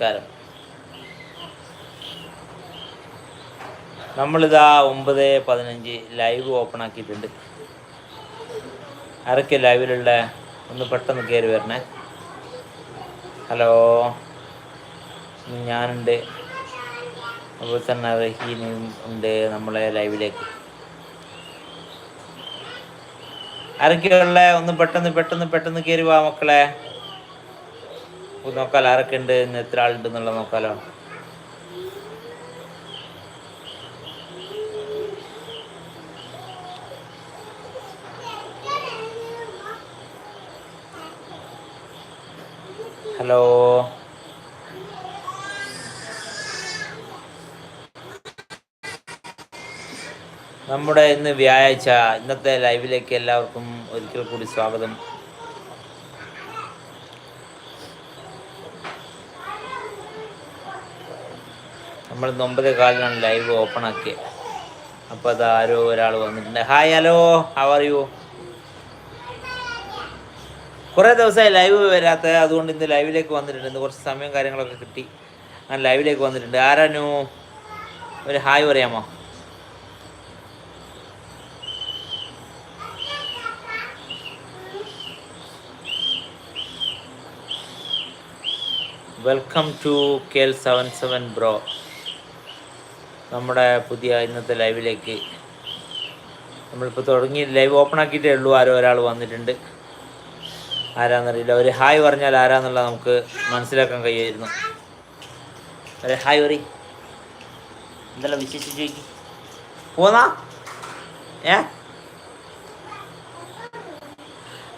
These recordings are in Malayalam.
നമസ്കാരം. നമ്മളിതാ ഒമ്പത് പതിനഞ്ച് ലൈവ് ഓപ്പൺ ആക്കിയിട്ടുണ്ട്. ആരൊക്കെ ലൈവിലുള്ള? ഒന്ന് പെട്ടെന്ന് കയറി വരണേ. ഹലോ. ഞാനുണ്ട്. അതുപോലെ തന്നെ റഹീനും ഉണ്ട് നമ്മളെ ലൈവിലേക്ക്. ആരൊക്കെയുള്ള ഒന്ന് പെട്ടെന്ന് പെട്ടെന്ന് പെട്ടെന്ന് കയറി വാ മക്കളെ. നോക്കാലോ ആരൊക്കെ ഉണ്ട് ഇന്ന് എത്ര ആളുണ്ട് എന്നുള്ളത് നോക്കാലോ. ഹലോ. നമ്മുടെ ഇന്ന് വ്യാഴാഴ്ച ഇന്നത്തെ ലൈവിലേക്ക് എല്ലാവർക്കും ഒരിക്കൽ കൂടി സ്വാഗതം. നമ്മൾ ഒമ്പത് കാലിനാണ് ലൈവ് ഓപ്പൺ ആക്കിയത് അപ്പോൾ അത് ആരോ ഒരാൾ വന്നിട്ടുണ്ട്. Hi hello how are you കുറേ ദിവസമായി ലൈവ് വരാത്ത അതുകൊണ്ട് ഇന്ന് ലൈവിലേക്ക് വന്നിട്ടുണ്ട്. ഇന്ന് കുറച്ച് സമയം കാര്യങ്ങളൊക്കെ കിട്ടി. ഞാൻ ലൈവിലേക്ക് വന്നിട്ടുണ്ട്. ആരാനു? ഒരു ഹായ് പറയാമോ? Welcome to K L seven seven bro നമ്മുടെ പുതിയ ഇന്നത്തെ ലൈവിലേക്ക്. നമ്മളിപ്പോൾ തുടങ്ങി ലൈവ് ഓപ്പൺ ആക്കിയിട്ടേ ഉള്ളൂ. ആരോ ഒരാൾ വന്നിട്ടുണ്ട്. ആരാന്നറിയില്ല. ഒരു ഹായ് പറഞ്ഞാൽ ആരാന്നുള്ള നമുക്ക് മനസ്സിലാക്കാൻ കഴിയുമായിരുന്നു ഒരു ഹായ് പറ എന്തെല്ലാം വിശേഷിച്ച് ചോദിക്കും. പോന്നാ? ഏ?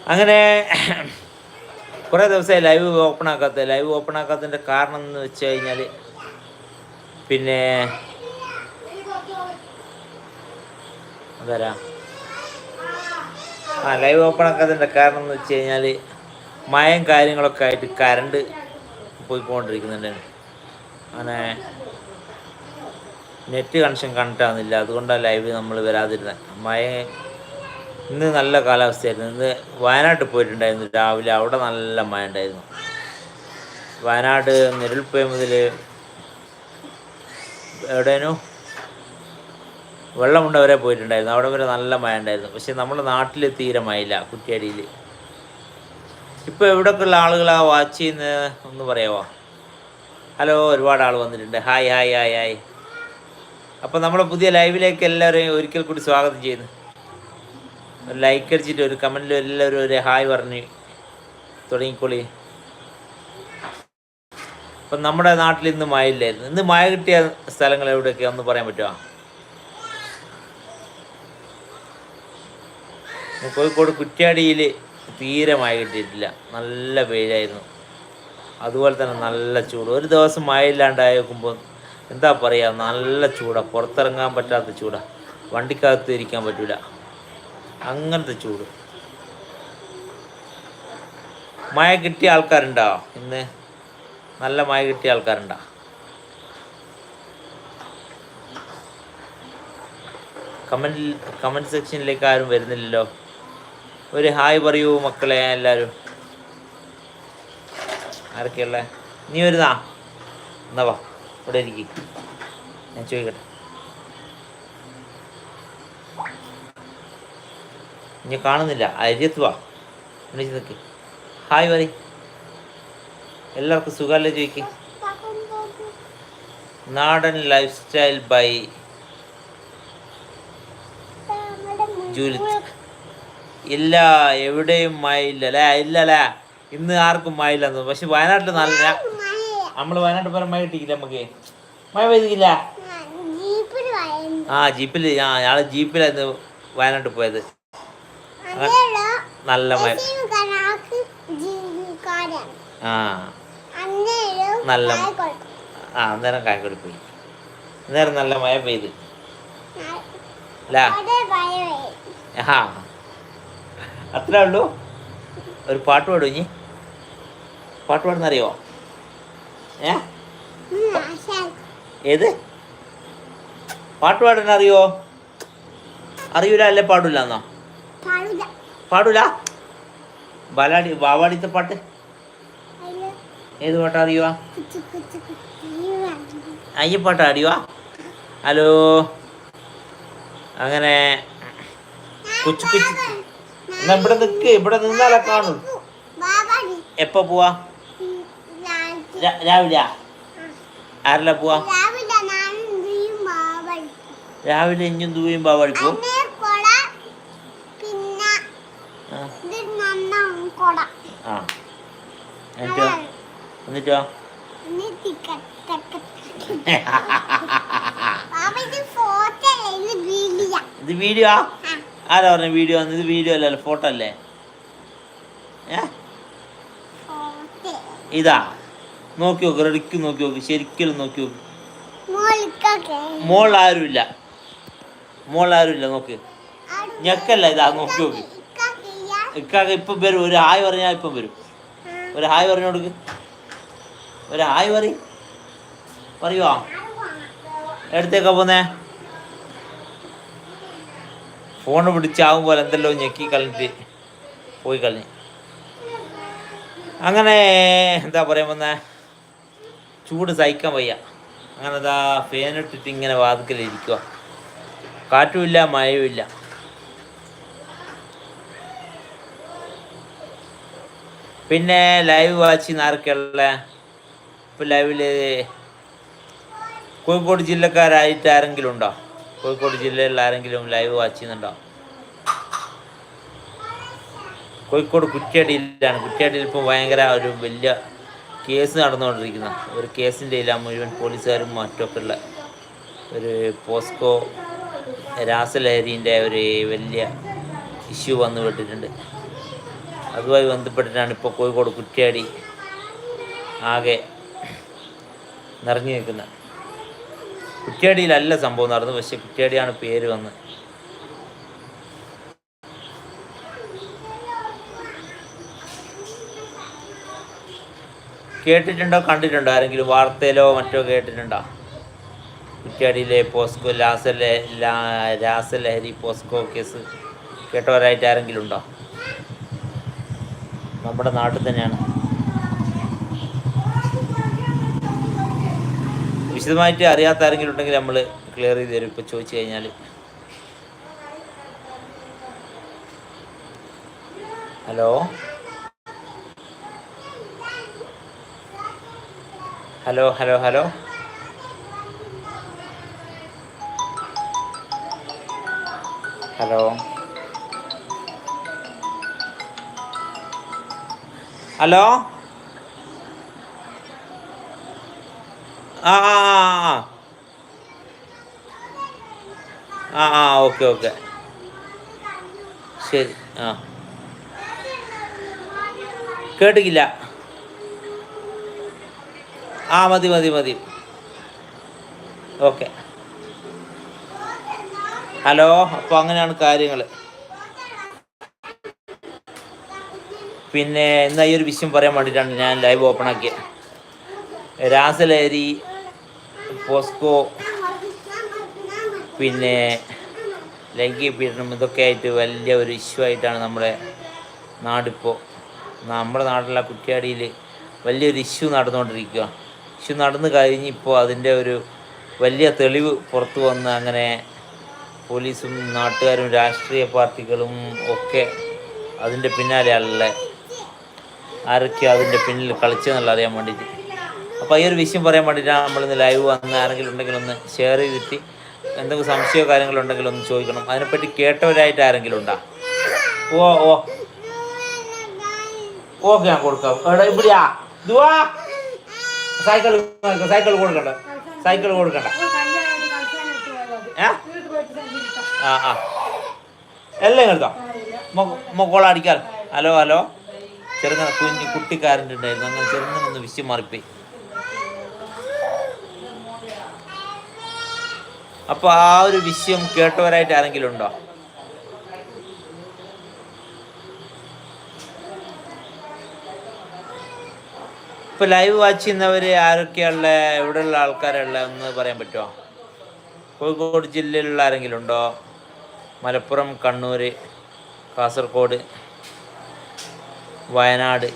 അങ്ങനെ കുറേ ദിവസമായി ലൈവ് ഓപ്പൺ ആക്കാത്ത ലൈവ് ഓപ്പൺ ആക്കാത്തതിന്റെ കാരണം എന്ന് വെച്ച് കഴിഞ്ഞാൽ പിന്നെ അതാരാ ആ ലൈവ് ഓപ്പൺ ആക്കാത്തതിന്റെ കാരണം എന്ന് വെച്ച് കഴിഞ്ഞാൽ മയം കാര്യങ്ങളൊക്കെ ആയിട്ട് കറണ്ട് പോയിക്കൊണ്ടിരിക്കുന്നുണ്ട്. അങ്ങനെ നെറ്റ് കണക്ഷൻ കണക്ട് അതുകൊണ്ടാണ് ലൈവ് നമ്മൾ വരാതിരുന്നത് മഴ ഇന്ന് നല്ല കാലാവസ്ഥയായിരുന്നു. ഇന്ന് വയനാട്ടിൽ പോയിട്ടുണ്ടായിരുന്നു രാവിലെ. അവിടെ നല്ല മഴ ഉണ്ടായിരുന്നു. വയനാട് നിരൽപ്പോയ മുതൽ എവിടേനു വെള്ളമുണ്ട വരെ പോയിട്ടുണ്ടായിരുന്നു. അവിടെ വരെ നല്ല മഴ ഉണ്ടായിരുന്നു പക്ഷെ നമ്മുടെ നാട്ടിൽ തീരെ മഴയില്ല കുറ്റിയാടിയിൽ ഇപ്പോൾ എവിടെയൊക്കെയുള്ള ആളുകളാണ് വാച്ച് ചെയ്യുന്നത് ഒന്ന് പറയാമോ ഹലോ ഒരുപാട് ആൾ വന്നിട്ടുണ്ട്. Hi hi hi hi. അപ്പോൾ നമ്മുടെ പുതിയ ലൈവിലേക്ക് എല്ലാവരെയും ഒരിക്കൽ കൂടി സ്വാഗതം ചെയ്യുന്നു. ഒരു ലൈക്ക് അടിച്ചിട്ട് ഒരു കമന്റിൽ എല്ലാവരും ഒരു ഹായ് പറഞ്ഞ് തുടങ്ങിക്കോളി. അപ്പം നമ്മുടെ നാട്ടിൽ ഇന്ന് മഴ ഇല്ലായിരുന്നു ഇന്ന് മഴ കിട്ടിയ സ്ഥലങ്ങൾ എവിടെയൊക്കെ? ഒന്ന് പറയാൻ പറ്റുമോ കോഴിക്കോട് കുറ്റ്യാടിയിൽ തീരെ മഴ കിട്ടിയിട്ടില്ല. നല്ല വെയിലായിരുന്നു അതുപോലെ തന്നെ നല്ല ചൂട്. ഒരു ദിവസം മഴ ഇല്ലാണ്ടായിരിക്കുമ്പോൾ എന്താ പറയുക നല്ല ചൂടാണ് പുറത്തിറങ്ങാൻ പറ്റാത്ത ചൂടാണ് വണ്ടിക്കകത്ത് ഇരിക്കാൻ പറ്റില്ല അങ്ങനത്തെ ചൂട്. മഴ കിട്ടിയ ആൾക്കാരുണ്ടോ ഇന്ന്? നല്ല മഴ കിട്ടിയ ആൾക്കാരുണ്ടോ? കമന്റിൽ കമന്റ് സെക്ഷനിലേക്ക് ആരും വരുന്നില്ലല്ലോ. ഒരു ഹായ് പറയൂ മക്കളെ എല്ലാവരും ആരൊക്കെയുള്ള? നീ വരുന്നാ? എന്നാ വാ ഇവിടെ ഇരിക്കും. ഞാൻ ചോദിക്കട്ടെ. ഇനി കാണുന്നില്ല. അരിയത്ത് വാ. വിളിച്ച് നിൽക്ക് ഹായ് പറ എല്ലാവർക്കും സുഖമല്ലേ ചോദിക്ക്? നാടൻ ലൈഫ് സ്റ്റൈൽ ബൈ ജൂലിത്ത്. ഇല്ല എവിടെയും മഴയില്ല അല്ലേ? ഇല്ല അല്ലേ? ഇന്ന് ആർക്കും മഴയില്ലെന്ന് പക്ഷെ വയനാട്ടിൽ നല്ല നമ്മൾ വയനാട്ടിൽ പോലെ മഴ കിട്ടിയില്ല നമുക്ക്. മഴ പെയ്തില്ല ആ ജീപ്പിൽ ആ ഞങ്ങൾ ജീപ്പിലായിരുന്നു വയനാട്ടിൽ പോയത്. നല്ല മഴ. ആ. നല്ല ആ അന്നേരം കായക്കൊടി പോയി അന്നേരം നല്ല മഴ പെയ്ത്. അല്ല ആ. അത്രേ ഉള്ളൂ. ഒരു പാട്ട് പാടും ഇനി. പാട്ട് പാടുന്നറിയോ? ഏ? ഏത്? പാട്ട് പാടാൻ അറിയോ അറിയൂല അല്ലേ പാടൂല എന്നോ? പാടൂല. ബാലാടി ബാവാടിത്തെ പാട്ട്? ഏത് പാട്ടാ അറിയുവാ? അയ്യപ്പാട്ട് അറിയുവാ? ഹലോ. അങ്ങനെ. കൊച്ചു കൊച്ചു. എന്നാ ഇവിടെ നിൽക്ക് ഇവിടെ നിന്നാലേ കാണൂ. എപ്പോ പോവാ? രാവിലെ. ആരല്ല പോവാ? രാവിലെ ഇഞ്ഞും തൂയും ആ. ഇത് എന്നിട്ടോ? എന്നിട്ടോ? വീഡിയോ ആരാ പറഞ്ഞ വീഡിയോ ഇത് വീഡിയോ അല്ലല്ലോ ഫോട്ടോ അല്ലേ? ഇതാ. നോക്കി നോക്ക് റെഡിക്ക് നോക്കി നോക്ക് ശരിക്കും നോക്കി നോക്ക്. മോൾ ആരുമില്ല. മോൾ ആരുമില്ല നോക്ക്. ഞെക്കല്ല ഇതാ നോക്കി നോക്ക്. ഇക്കാക്ക ഇപ്പം വരും ഒരു ഹായ് പറഞ്ഞാൽ ഇപ്പം വരും. ഒരു ഹായ് പറഞ്ഞു കൊടുക്ക്. ഒരു ഹായ് പറ പറയുവോ എടുത്തേക്കാ പോന്നേ? ഫോൺ പിടിച്ചാവും പോലെ എന്തെല്ലോ ഞെക്കി കളഞ്ഞിട്ട് പോയി കളഞ്ഞു. അങ്ങനെ എന്താ പറയാൻ വന്ന? ചൂട് സഹിക്കാൻ വയ്യ. അങ്ങനെ ഇതാ ഫാനിട്ടിട്ട് ഇങ്ങനെ വാതിക്കലിരിക്കുക കാറ്റുമില്ല മഴയുമില്ല. പിന്നെ ലൈവ് വാച്ച് ചെയ്യുന്ന ഇപ്പം ലൈവിൽ കോഴിക്കോട് ജില്ലക്കാരായിട്ട് ആരെങ്കിലും ഉണ്ടോ? കോഴിക്കോട് ജില്ലയിൽ ആരെങ്കിലും ലൈവ് വാച്ച് ചെയ്യുന്നുണ്ടോ? കോഴിക്കോട് കുറ്റ്യാടിയിലാണ്. കുറ്റ്യാടിയിൽ ഇപ്പോൾ ഭയങ്കര ഒരു വലിയ കേസ് നടന്നുകൊണ്ടിരിക്കുന്ന. ഒരു കേസിന്റെ ഇല്ല മുഴുവൻ പോലീസുകാരും മറ്റൊക്കെ ഉള്ള ഒരു പോസ്കോ രാസലഹരിന്റെ ഒരു വലിയ ഇഷ്യൂ വന്നു വിട്ടിട്ടുണ്ട്. അതുമായി ബന്ധപ്പെട്ടിട്ടാണ് ഇപ്പോൾ കോഴിക്കോട് കുറ്റ്യാടി ആകെ നിറഞ്ഞു നിൽക്കുന്നത്. കുറ്റ്യാടിയിലല്ല സംഭവം നടന്നത് പക്ഷെ കുറ്റ്യാടിയാണ് പേര് വന്ന് കേട്ടിട്ടുണ്ടോ? കണ്ടിട്ടുണ്ടോ? ആരെങ്കിലും വാർത്തയിലോ മറ്റോ കേട്ടിട്ടുണ്ടോ? കുറ്റ്യാടിയിലെ പോസ്കോ ലാസലെ രാസലഹരി പോസ്കോ കേസ് കേട്ടവരായിട്ട് ആരെങ്കിലും ഉണ്ടോ? നമ്മുടെ നാട്ടിൽ തന്നെയാണ്. വിശദമായിട്ട് അറിയാത്ത ആരെങ്കിലും ഉണ്ടെങ്കിൽ നമ്മൾ ക്ലിയർ ചെയ്ത് തരും. ഇപ്പോൾ ചോദിച്ചു കഴിഞ്ഞാൽ hello? Hello hello hello? Hello? Hello? ആ ആ ആ ആ. ആ ഓക്കെ ഓക്കെ. ശരി ആ. കേട്ടിക്കില്ല ആ മതി മതി മതി. ഓക്കെ. ഹലോ അപ്പോൾ അങ്ങനെയാണ് കാര്യങ്ങൾ പിന്നെ ഇന്ന് ഈ ഒരു വിഷയം പറയാൻ വേണ്ടിയിട്ടാണ് ഞാൻ ലൈവ് ഓപ്പൺ ആക്കിയത് രാസലഹരി പോസ്കോ പിന്നെ ലൈംഗിക പീഡനം ഇതൊക്കെ ആയിട്ട് വലിയ ഒരു ഇഷ്യൂ ആയിട്ടാണ് നമ്മുടെ നാടിപ്പോൾ നമ്മുടെ നാട്ടിലെ കുറ്റ്യാടിയിൽ വലിയൊരു ഇഷ്യൂ നടന്നുകൊണ്ടിരിക്കുക ഇഷ്യൂ നടന്നു കഴിഞ്ഞ് ഇപ്പോൾ അതിന്റെ ഒരു വലിയ തെളിവ് പുറത്തു വന്ന് അങ്ങനെ പോലീസും നാട്ടുകാരും രാഷ്ട്രീയ പാർട്ടികളും ഒക്കെ അതിന്റെ പിന്നാലെയാണല്ലേ ആരൊക്കെ അതിന്റെ പിന്നിൽ കളിച്ചതെന്നുള്ള അറിയാൻ വേണ്ടിയിട്ട്. അപ്പോൾ ഈ ഒരു വിഷയം പറയാൻ വേണ്ടിയിട്ടാണ് നമ്മളിന്ന് ലൈവ് വന്ന് ആരെങ്കിലും ഉണ്ടെങ്കിൽ ഒന്ന് ഷെയർ ചെയ്തിട്ട് എന്തെങ്കിലും സംശയമോ കാര്യങ്ങളോ ഉണ്ടെങ്കിൽ ഒന്ന് ചോദിക്കണം. അതിനെപ്പറ്റി കേട്ടവരായിട്ട് ആരെങ്കിലും ഉണ്ടോ? ഓ ഓ. ഓക്കെ ഞാൻ കൊടുക്കാം. എടാ ഇവിടെയാ. ദുവാ സൈക്കിൾ സൈക്കിൾ കൊടുക്കണ്ട. സൈക്കിൾ കൊടുക്കണ്ട. ആ ആ. എല്ലാം എടുത്തോ? മൊക്കോള അടിക്കാൻ ഹലോ ഹലോ. ചെറുങ്ങനെ കുഞ്ഞ് കുട്ടിക്കാരന്റെ ഉണ്ടായിരുന്നു. അങ്ങനെ ചെറുങ്ങനെ ഒന്ന് വിഷയം മാറിപ്പോയി. അപ്പൊ ആ ഒരു വിഷയം കേട്ടവരായിട്ട് ആരെങ്കിലും ഉണ്ടോ? ഇപ്പൊ ലൈവ് വാച്ച് ചെയ്യുന്നവര് ആരൊക്കെയുള്ള എവിടെയുള്ള ആൾക്കാരുള്ള എന്ന് പറയാൻ പറ്റുമോ കോഴിക്കോട് ജില്ലയിലുള്ള ആരെങ്കിലും ഉണ്ടോ? മലപ്പുറം കണ്ണൂർ കാസർഗോഡ് വയനാട്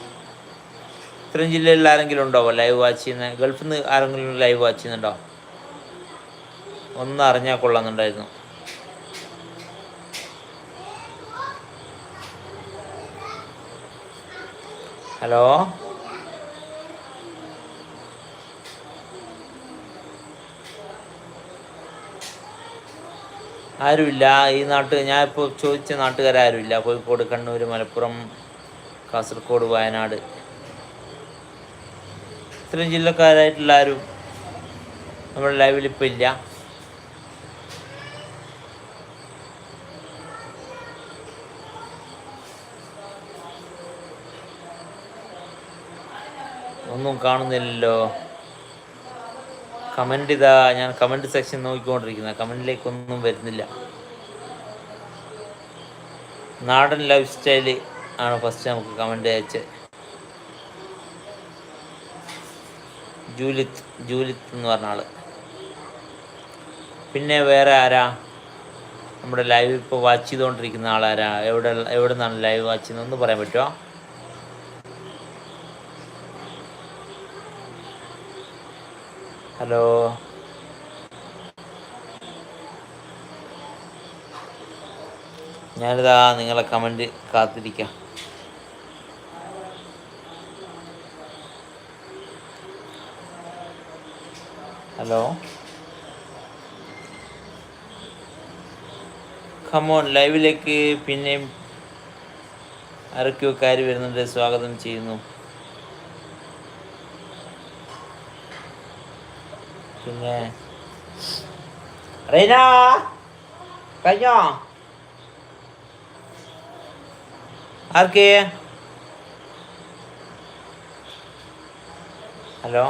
ഇത്രയും ജില്ലയിലുള്ള ആരെങ്കിലും ഉണ്ടോ? ലൈവ് വാച്ച് ചെയ്യുന്ന ഗൾഫിൽ നിന്ന് ആരെങ്കിലും ലൈവ് വാച്ച് ചെയ്യുന്നുണ്ടോ? ഒന്ന് അറിഞ്ഞാൽ കൊള്ളാമെന്നുണ്ടായിരുന്നു ഹലോ? ആരുമില്ല. ഈ നാട്ട് ഞാൻ ഇപ്പോൾ ചോദിച്ച നാട്ടുകാരാരുമില്ല കോഴിക്കോട് കണ്ണൂർ മലപ്പുറം കാസർഗോഡ് വയനാട്. ഇത്രയും ജില്ലക്കാരായിട്ടുള്ള ആരും നമ്മുടെ ലൈവിൽ ഇപ്പോൾ ഇല്ല. ഒന്നും കാണുന്നില്ലല്ലോ. കമന്റ് ഇതാ ഞാൻ കമന്റ് സെക്ഷൻ നോക്കിക്കൊണ്ടിരിക്കുന്ന. കമന്റിലേക്കൊന്നും വരുന്നില്ല. നാടൻ ലൈഫ് സ്റ്റൈൽ ആണ് ഫസ്റ്റ് നമുക്ക് കമന്റ് അയച്ച്. ജൂലിത്ത് ജൂലിത്ത് എന്ന് പറഞ്ഞ ആൾ. പിന്നെ വേറെ ആരാ? നമ്മുടെ ലൈവ് ഇപ്പോൾ വാച്ച് ചെയ്തുകൊണ്ടിരിക്കുന്ന ആളാരാ? എവിടെ എവിടെ നിന്നാണ് ലൈവ് വാച്ച് ചെയ്യുന്നത്? ഒന്ന് പറയാൻ പറ്റുമോ ഹലോ. ഞാനിതാ നിങ്ങളെ കമന്റ് കാത്തിരിക്കാം. ഹലോ. കമോൺ ലൈവിലേക്ക് പിന്നെയും ആരൊക്കെയോ കയറി വരുന്നുണ്ട്? സ്വാഗതം ചെയ്യുന്നു. പിന്നെ റീന കഴിഞ്ഞോ ആർക്ക് ഹലോ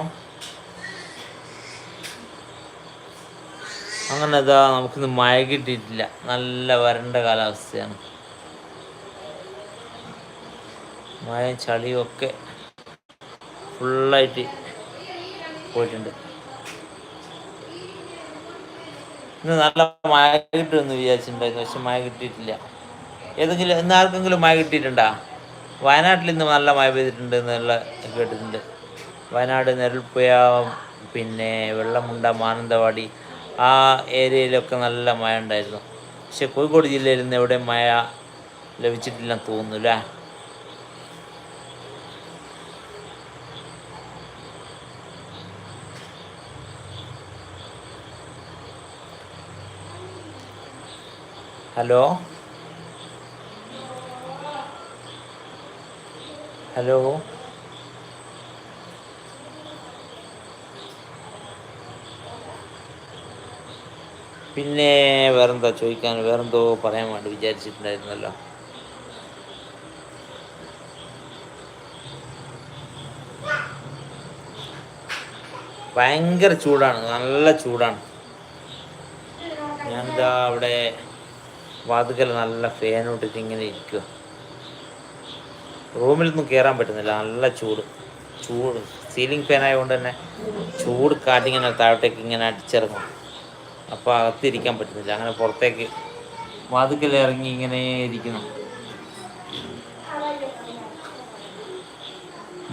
അങ്ങനെ ഇതാ നമുക്കിന്ന് മഴ കിട്ടിയിട്ടില്ല. നല്ല വരണ്ട കാലാവസ്ഥയാണ്. മഴയും ചളിയും ഒക്കെ ഫുള്ളായിട്ട് പോയിട്ടുണ്ട്. ഇന്ന് നല്ല മഴ കിട്ടുമെന്ന് വിചാരിച്ചിട്ടുണ്ടായിരുന്നു പക്ഷെ മഴ കിട്ടിയിട്ടില്ല. ഏതെങ്കിലും ഇന്ന് ആർക്കെങ്കിലും മഴ കിട്ടിയിട്ടുണ്ടാ? വയനാട്ടിൽ ഇന്ന് നല്ല മഴ പെയ്തിട്ടുണ്ട് എന്നുള്ള കേട്ടിട്ടുണ്ട്. വയനാട് നെരൽപ്പുയ പിന്നെ വെള്ളമുണ്ട മാനന്തവാടി ആ ഏരിയയിലൊക്കെ നല്ല മഴ ഉണ്ടായിരുന്നു. പക്ഷെ കോഴിക്കോട് ജില്ലയിൽ നിന്ന് എവിടെയും മഴ ലഭിച്ചിട്ടില്ലെന്ന് തോന്നുന്നു അല്ലേ? ഹലോ? ഹലോ? പിന്നെ വേറെന്താ ചോദിക്കാൻ? വേറെന്തോ പറയാൻ വേണ്ടി വിചാരിച്ചിട്ടുണ്ടായിരുന്നല്ലോ. ഭയങ്കര ചൂടാണ്. നല്ല ചൂടാണ്. ഞാനിതാ അവിടെ വാതുക്കൽ നല്ല ഫാനോട്ടിട്ട് ഇങ്ങനെ ഇരിക്കുക റൂമിലൊന്നും കയറാൻ പറ്റുന്നില്ല. നല്ല ചൂട്. ചൂട്. സീലിംഗ് ഫാൻ ആയതുകൊണ്ട് തന്നെ ചൂട് കാറ്റിങ്ങനെ താഴത്തേക്ക് ഇങ്ങനെ അടിച്ചിറങ്ങും. അപ്പോൾ അകത്തിരിക്കാൻ പറ്റുന്നില്ല. അങ്ങനെ പുറത്തേക്ക് വാതുക്കൽ ഇറങ്ങി ഇങ്ങനെ ഇരിക്കുന്നു.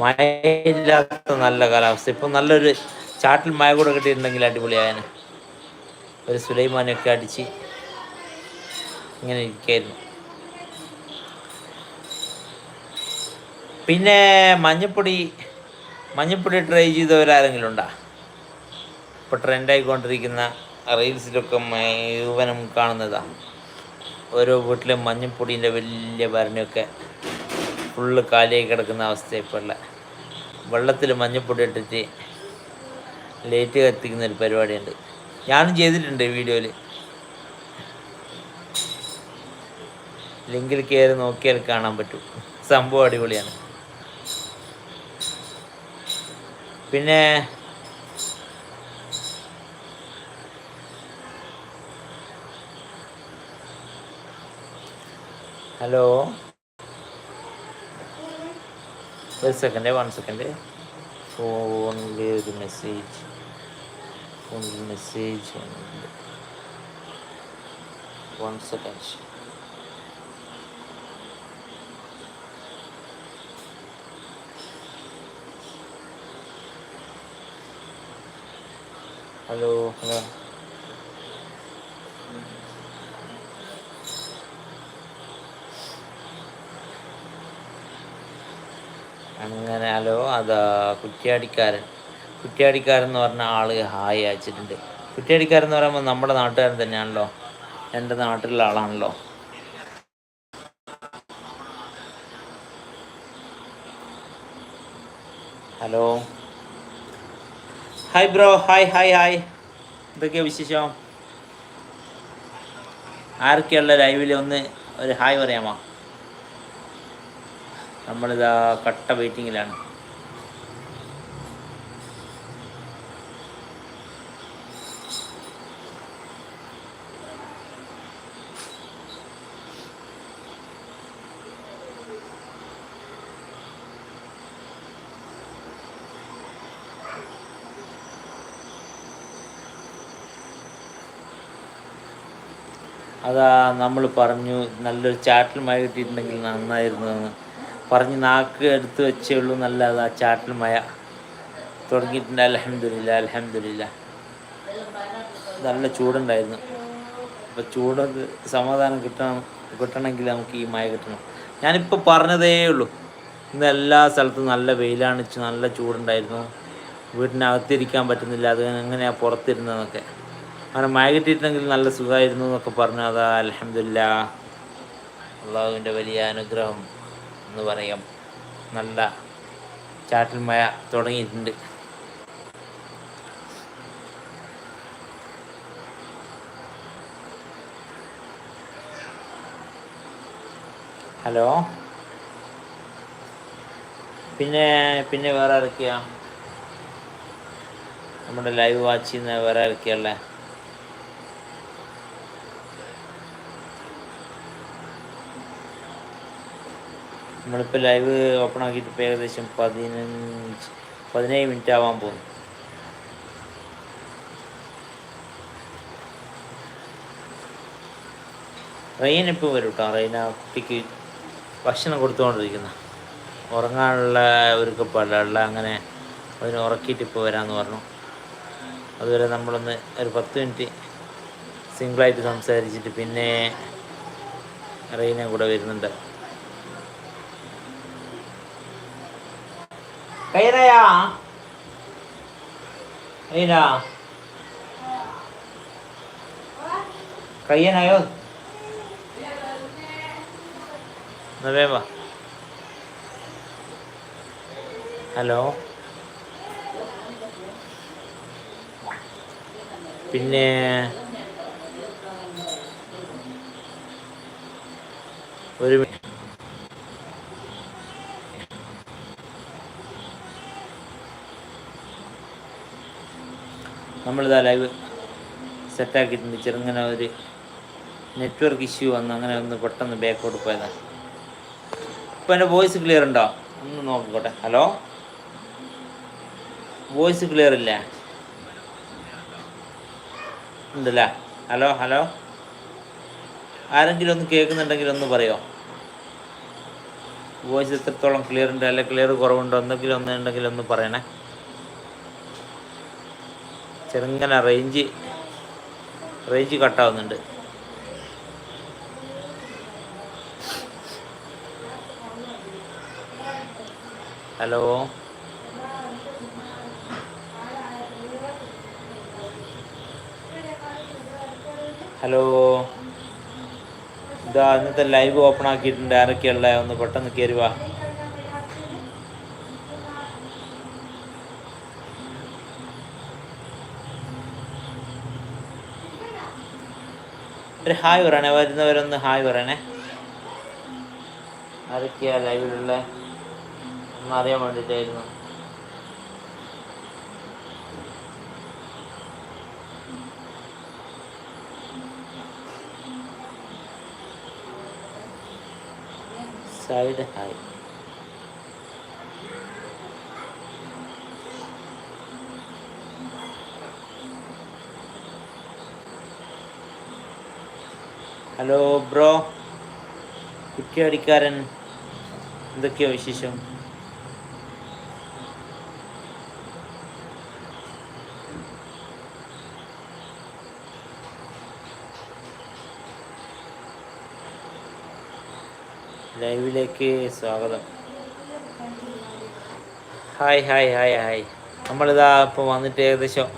മഴയില്ലാത്ത നല്ല കാലാവസ്ഥ. ഇപ്പം നല്ലൊരു ചാട്ടിൽ മഴ കൂടെ കിട്ടിയിട്ടുണ്ടെങ്കിൽ അടിപൊളിയായനെ. ഒരു സുലൈമാനൊക്കെ അടിച്ച് ഇങ്ങനെ ഇരിക്കായിരുന്നു. പിന്നെ മഞ്ഞപ്പൊടി മഞ്ഞപ്പൊടി ട്രൈ ചെയ്തവരാരെങ്കിലും ഉണ്ടോ? ഇപ്പോൾ ട്രെൻഡായിക്കൊണ്ടിരിക്കുന്ന റീൽസിലൊക്കെ യുവനം കാണുന്നതാണ് ഓരോ വീട്ടിലും മഞ്ഞപ്പൊടീന്റെ വലിയ ഭരണിയൊക്കെ ഫുള്ള് കാലിയായി കിടക്കുന്ന അവസ്ഥ ഇപ്പോൾ ഉള്ള വെള്ളത്തിൽ മഞ്ഞപ്പൊടി ഇട്ടിട്ട് ലൈറ്റ് കത്തിക്കുന്ന ഒരു പരിപാടിയുണ്ട്. ഞാനും ചെയ്തിട്ടുണ്ട് വീഡിയോയിൽ ലിങ്കിൽ കയറി നോക്കിയാൽ കാണാൻ പറ്റും. സംഭവം അടിപൊളിയാണ്. പിന്നെ ഹലോ? ഒരു സെക്കൻഡ് വൺ സെക്കൻഡ് ഫോണിൽ ഒരു മെസ്സേജ് ഫോണിൽ message one second hello hello അങ്ങനെ ഹലോ അതാ കുറ്റിയാടിക്കാരൻ. കുറ്റിയാടിക്കാരൻ എന്ന് പറഞ്ഞ ആൾ ഹായ് അയച്ചിട്ടുണ്ട്. കുറ്റിയാടിക്കാരൻ എന്ന് പറയുമ്പോൾ നമ്മുടെ നാട്ടുകാരൻ തന്നെയാണല്ലോ. എന്റെ നാട്ടിലുള്ള ആളാണല്ലോ. Hello. Hi bro hi hi hi എന്തൊക്കെയാ വിശേഷം? ആരൊക്കെയുള്ള ലൈവിൽ ഒന്ന് ഒരു ഹായ് പറയാമോ? നമ്മളിതാ കട്ട വെയിറ്റിങ്ങിലാണ് അതാ നമ്മൾ പറഞ്ഞു നല്ലൊരു ചാറ്റൽ മഴ കിട്ടിയിട്ടുണ്ടെങ്കിൽ നന്നായിരുന്നു എന്ന്. പറഞ്ഞ് നാക്ക് എടുത്ത് വെച്ചേ ഉള്ളൂ നല്ല അതാ ചാറ്റൽ മഴ തുടങ്ങിയിട്ടുണ്ട് അലഹമില്ല അലഹമില്ല നല്ല ചൂടുണ്ടായിരുന്നു. അപ്പോൾ ചൂട് സമാധാനം കിട്ടണം കിട്ടണമെങ്കിൽ നമുക്ക് ഈ മഴ കിട്ടണം. ഞാനിപ്പോൾ പറഞ്ഞതേ ഉള്ളൂ ഇന്ന് എല്ലാ സ്ഥലത്തും നല്ല വെയിലാണ് നല്ല ചൂടുണ്ടായിരുന്നു. വീട്ടിനകത്തിരിക്കാൻ പറ്റുന്നില്ല അത് എങ്ങനെയാണ് പുറത്തിരുന്നതെന്നൊക്കെ. അങ്ങനെ മഴ കിട്ടിയിട്ടുണ്ടെങ്കിൽ നല്ല സുഖമായിരുന്നു എന്നൊക്കെ പറഞ്ഞു അതാ അലഹമില്ല അള്ളാഹുവിന്റെ വലിയ അനുഗ്രഹം എന്ന് പറയാം. നല്ല ചാറ്റൽ മഴ തുടങ്ങിയിട്ടുണ്ട്. ഹലോ? പിന്നെ പിന്നെ വേറെ ആരൊക്കെയാ? നമ്മുടെ ലൈവ് വാച്ച് ചെയ്യുന്ന വേറെ ആരൊക്കെയല്ലേ നമ്മളിപ്പോൾ ലൈവ് ഓപ്പൺ ആക്കിയിട്ട് ഇപ്പോൾ ഏകദേശം പതിനഞ്ച് പതിനേഴ് മിനിറ്റ് ആവാൻ പോകുന്നു. റെയിൻ ഇപ്പോൾ വരും കേട്ടോ റെയിൻ ആ കുട്ടിക്ക് ഭക്ഷണം കൊടുത്തുകൊണ്ടിരിക്കുന്ന. ഉറങ്ങാനുള്ള ഒരുക്കപ്പാടുള്ള അങ്ങനെ അതിന് ഉറക്കിയിട്ട് ഇപ്പോൾ വരാമെന്ന് പറഞ്ഞു. അതുവരെ നമ്മളൊന്ന് ഒരു പത്ത് മിനിറ്റ് സിംഗിളായിട്ട് സംസാരിച്ചിട്ട് പിന്നെ റെയിനെ കൂടെ വരുന്നുണ്ട്. കൈറയാ? കൈരാ കയ്യനായോ. ഹലോ? പിന്നെ ഒരു മിനിറ്റ്. നമ്മളിതാ ലൈവ് സെറ്റാക്കിയിട്ടുണ്ട് ചെറുങ്ങനെ ഒരു നെറ്റ്വർക്ക് ഇഷ്യൂ വന്ന്. അങ്ങനെ ഒന്ന് പെട്ടെന്ന് ബാക്കോട്ട് പോയതാണ് ഇപ്പോൾ എന്റെ വോയിസ് ക്ലിയർ ഉണ്ടോ? ഒന്ന് നോക്കിക്കോട്ടെ. ഹലോ വോയിസ് ക്ലിയർ ഇല്ല? ഉണ്ടല്ലേ? ഹലോ ഹലോ ആരെങ്കിലും ഒന്ന് കേൾക്കുന്നുണ്ടെങ്കിൽ ഒന്ന് പറയോ? വോയിസ് എത്രത്തോളം ക്ലിയർ ഉണ്ട്? അല്ലെ ക്ലിയർ കുറവുണ്ടോ? എന്തെങ്കിലും ഒന്നുണ്ടെങ്കിൽ ഒന്ന് പറയണേ. ചെറുങ്ങനെ റേഞ്ച് റേഞ്ച് കട്ടാവുന്നുണ്ട് ഹലോ ഹലോ ഇതാ ഇന്നത്തെ ലൈവ് ഓപ്പൺ ആക്കിയിട്ടുണ്ട്. ആരൊക്കെയുള്ള ഒന്ന് പെട്ടെന്ന് കയറി വാ. ഒരു ഹായ് പറയണേ വരുന്നവരൊന്ന് ഹായ് പറയണേ. ആരൊക്കെയാ ലൈവിലുള്ള? ഒന്ന് അറിയാൻ വേണ്ടിയിട്ടായിരുന്നു സൈഡ് ഹായ്. ഹലോ ബ്രോ കുറ്റിയടിക്കാരൻ. എന്തൊക്കെയോ വിശേഷം? ലൈവിലേക്ക് സ്വാഗതം. ഹായ് ഹായ് ഹായ് ഹായ് നമ്മളിതാ ഇപ്പോൾ വന്നിട്ട് ഏകദേശം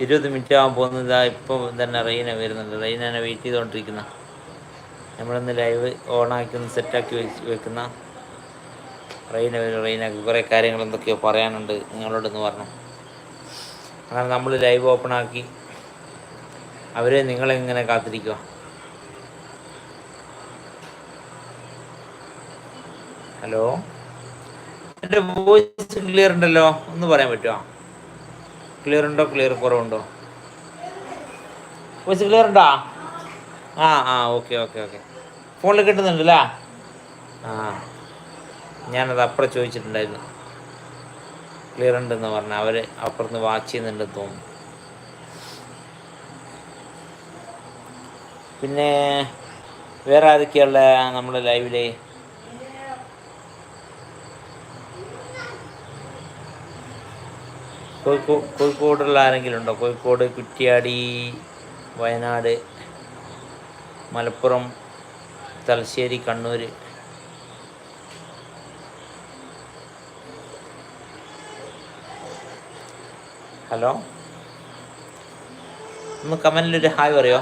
ഇരുപത് മിനിറ്റ് ആകാൻ പോകുന്നത് ഇപ്പോൾ തന്നെ റെയിന വരുന്നുണ്ട്. റെയിനെ വെയിറ്റ് ചെയ്തുകൊണ്ടിരിക്കുന്ന നമ്മളിന്ന് ലൈവ് ഓണാക്കി ഒന്ന് സെറ്റാക്കി വെച്ച് വെക്കുന്ന. റെയിന വരും റെയിനൊക്കെ കുറേ കാര്യങ്ങൾ എന്തൊക്കെയോ പറയാനുണ്ട്. നിങ്ങളോടൊന്ന് പറഞ്ഞു. അങ്ങനെ നമ്മൾ ലൈവ് ഓപ്പൺ ആക്കി. അവരെ നിങ്ങളെങ്ങനെ കാത്തിരിക്കുക ഹലോ എന്റെ വോയിസ് ക്ലിയർ ഉണ്ടല്ലോ. ഒന്ന് പറയാൻ പറ്റുമോ ക്ലിയർ ഉണ്ടോ? ക്ലിയർ കുറവുണ്ടോ? വോയിസ് ക്ലിയർ ഉണ്ടോ? ആ ആ ഓക്കെ ഓക്കെ ഓക്കെ ഫോണിൽ കിട്ടുന്നുണ്ടല്ലേ ആ. ഞാനത് അപ്പുറം ചോദിച്ചിട്ടുണ്ടായിരുന്നു. ക്ലിയർ ഉണ്ടെന്ന് പറഞ്ഞു. അവർ അപ്പുറത്ത് വാച്ച് ചെയ്യുന്നുണ്ടെന്ന് തോന്നുന്നു. പിന്നെ വേറെ ആരൊക്കെയുള്ള നമ്മുടെ ലൈവിൽ കോഴിക്കോട് കോഴിക്കോടുള്ള ആരെങ്കിലും ഉണ്ടോ കോഴിക്കോട് കുറ്റിയാടി വയനാട് മലപ്പുറം തലശ്ശേരി കണ്ണൂർ ഹലോ? ഒന്ന് കമന്റിലൊരു ഹായ് പറയോ?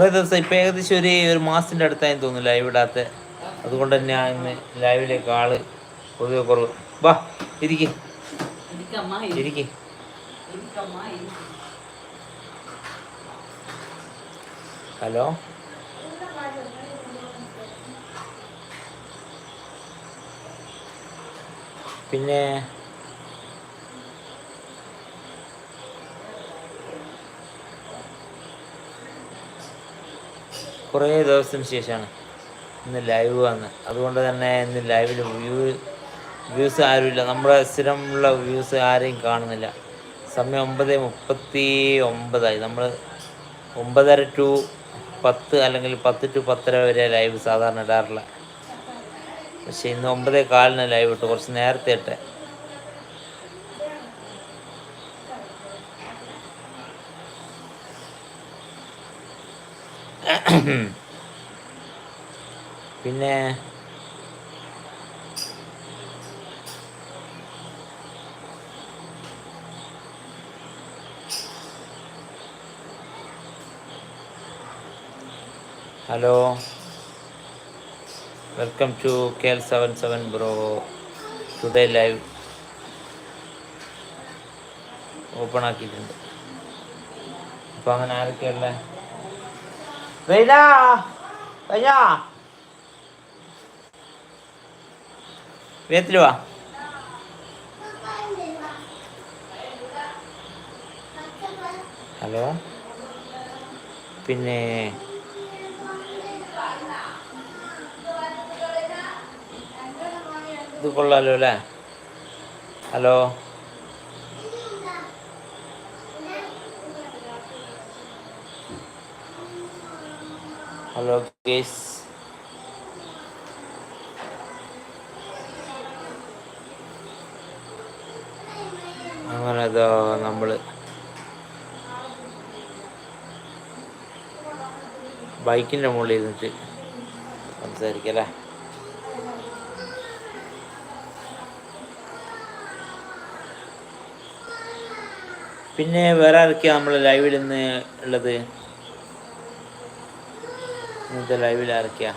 കുറേ ദിവസം ഇപ്പം ഏകദേശം ഒരു ഒരു മാസത്തിന്റെ അടുത്തായി തോന്നുന്നു ലൈവ് ഇടാത്ത. അതുകൊണ്ട് തന്നെ ഇന്ന് ലൈവിലേക്ക് ആൾ പൊതുവെ കുറവ്. വാ ഇരിക്കേ. ഇരിക്ക. ഹലോ? പിന്നെ കുറേ ദിവസത്തിന് ശേഷമാണ് ഇന്ന് ലൈവ് വന്ന്. അതുകൊണ്ട് തന്നെ ഇന്ന് ലൈവിൽ വ്യൂ വ്യൂസ് ആരുമില്ല. നമ്മുടെ സ്ഥിരമുള്ള വ്യൂസ് ആരെയും കാണുന്നില്ല. സമയം ഒമ്പത് മുപ്പത്തി ഒമ്പതായി. നമ്മൾ ഒമ്പതര ടു പത്ത് അല്ലെങ്കിൽ പത്ത് ടു പത്തര വരെ ലൈവ് സാധാരണ ഇടാറില്ല. പക്ഷേ ഇന്ന് ഒമ്പതേ കാലിന് ലൈവ് ഇട്ട്. കുറച്ച് നേരത്തെ ഇട്ടെ. പിന്നെ hello. Welcome to K L seven seven bro. Today live. Open ആക്കിയിട്ടുണ്ട്. അപ്പോൾ അങ്ങനെ ആരൊക്കെയല്ലേ റെയ്ന കഴിഞ്ഞാ വേഗത്തിൽ വാ ഹലോ പിന്നെ ഇത് കൊള്ളാലോ അല്ലേ ഹലോ ഹലോ കേസ് അങ്ങനെ ഇതാ നമ്മൾ ബൈക്കിന്റെ മുകളിൽ ഇരുന്നിട്ട് സംസാരിക്കല്ലേ പിന്നെ വേറെ ആരൊക്കെയാണ് നമ്മൾ ലൈവിൽ ഇന്ന് ഉള്ളത്? ഇന്നത്തെ ലൈവിൽ ആരൊക്കെയാ?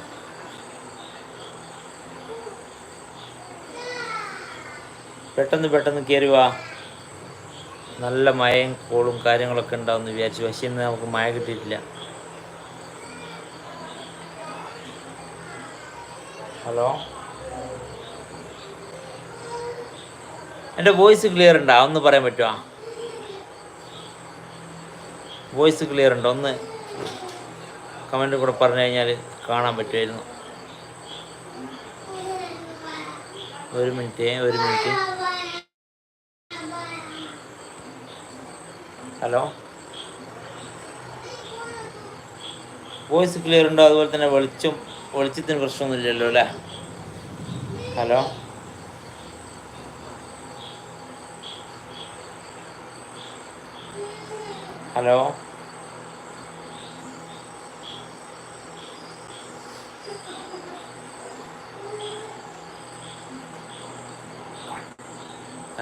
പെട്ടെന്ന് പെട്ടെന്ന് കയറി വാ. നല്ല മഴയും കോളും കാര്യങ്ങളൊക്കെ ഉണ്ടാവും വിചാരിച്ചു. പക്ഷേ ഇന്ന് നമുക്ക് മഴ കിട്ടിയിട്ടില്ല. ഹലോ? എന്റെ വോയിസ് ക്ലിയർ ഉണ്ടോ? ഒന്ന് പറയാൻ പറ്റുമോ വോയിസ് ക്ലിയർ ഉണ്ടോ? ഒന്ന് കമന്റ് കൂടെ പറഞ്ഞു കഴിഞ്ഞാൽ കാണാൻ പറ്റുമായിരുന്നു. ഒരു മിനിറ്റ് ഒരു മിനിറ്റ്. ഹലോ? വോയിസ് ക്ലിയർ ഉണ്ടോ? അതുപോലെ തന്നെ വെളിച്ചം വെളിച്ചത്തിന് പ്രശ്നമൊന്നുമില്ലല്ലോ അല്ലേ? ഹലോ? ഹലോ?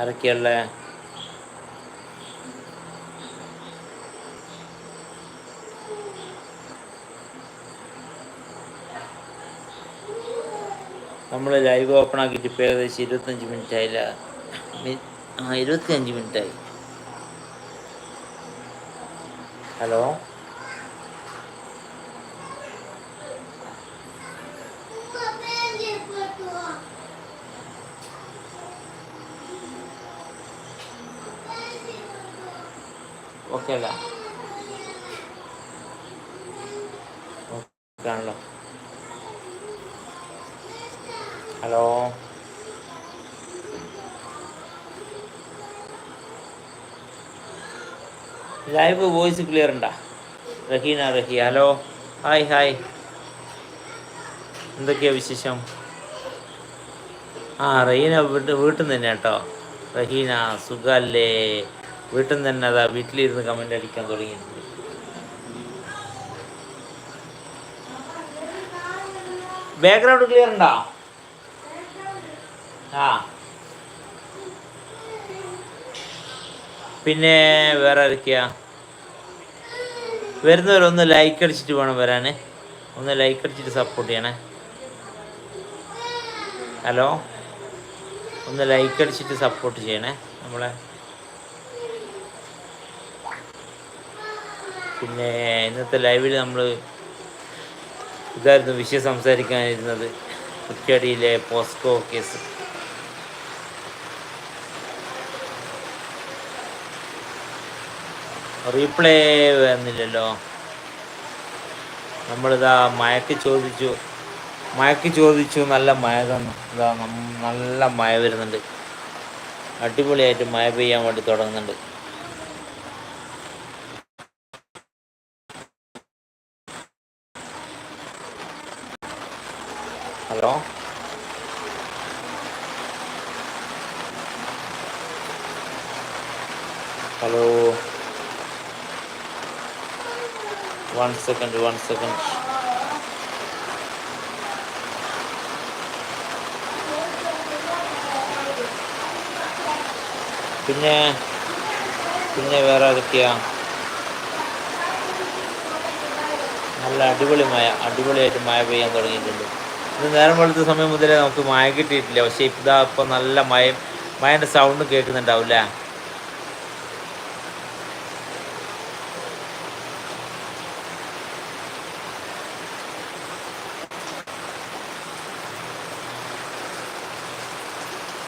ആരൊക്കെയല്ലേ നമ്മൾ ലൈവ് ഓപ്പൺ ആക്കിയിട്ട് ഇപ്പോൾ ഏകദേശം ഇരുപത്തഞ്ച് മിനിറ്റ് ആയില്ല. ആ ഇരുപത്തിയഞ്ച് മിനിറ്റായി ഹലോ ഓക്കെ അല്ല. ഓക്കെ ആണല്ലോ. ഹലോ ലൈവ് വോയിസ് ക്ലിയർ ഉണ്ടാ? Raheena Rahi hello. Hi hi എന്തൊക്കെയാ വിശേഷം? ആ റഹീന വീട്ട് വീട്ടിൽ നിന്ന് തന്നെ കേട്ടോ. റഹീന സുഖല്ലേ? വീട്ടിൽ നിന്ന് തന്നെ അതാ വീട്ടിലിരുന്ന് കമന്റ് അടിക്കാൻ തുടങ്ങിയിട്ടുണ്ട്. ബാക്ക്ഗ്രൗണ്ട് ക്ലിയർ ഉണ്ടോ? ആ. പിന്നെ വേറെ ആരൊക്കെയാ? വരുന്നവരൊന്ന് ലൈക്ക് അടിച്ചിട്ട് വേണം വരാൻ ഒന്ന് ലൈക്ക് അടിച്ചിട്ട് സപ്പോർട്ട് ചെയ്യണേ. ഹലോ ഒന്ന് ലൈക്ക് അടിച്ചിട്ട് സപ്പോർട്ട് ചെയ്യണേ നമ്മളെ. പിന്നെ ഇന്നത്തെ ലൈവിൽ നമ്മൾ ഇതായിരുന്നു വിഷയം സംസാരിക്കാനിരുന്നത്. കുറ്റ്യാടിയിലെ പോസ്കോ കേസ്. റീപ്ലേ വന്നില്ലല്ലോ. നമ്മളിതാ മയക്ക് ചോദിച്ചു. മയക്ക് ചോദിച്ചു നല്ല മഴ തന്നു. ഇതാ നല്ല മഴ വരുന്നുണ്ട്. അടിപൊളിയായിട്ട് മഴ പെയ്യാൻ വേണ്ടി തുടങ്ങുന്നുണ്ട്. Hello hello one second one second പിന്നെ പിന്നെ വേറെ ആരൊക്കെയാ നല്ല അടിപൊളി മഴ അടിപൊളിയായിട്ട് മഴ പെയ്യാൻ തുടങ്ങിയിട്ടുണ്ട്. ഇന്ന് നേരം വെളുത്ത സമയം മുതലേ നമുക്ക് മഴ കിട്ടിയിട്ടില്ല. പക്ഷേ ഇതാ ഇപ്പം നല്ല മഴ മഴേന്റെ സൗണ്ട് കേൾക്കുന്നുണ്ടാവില്ലേ?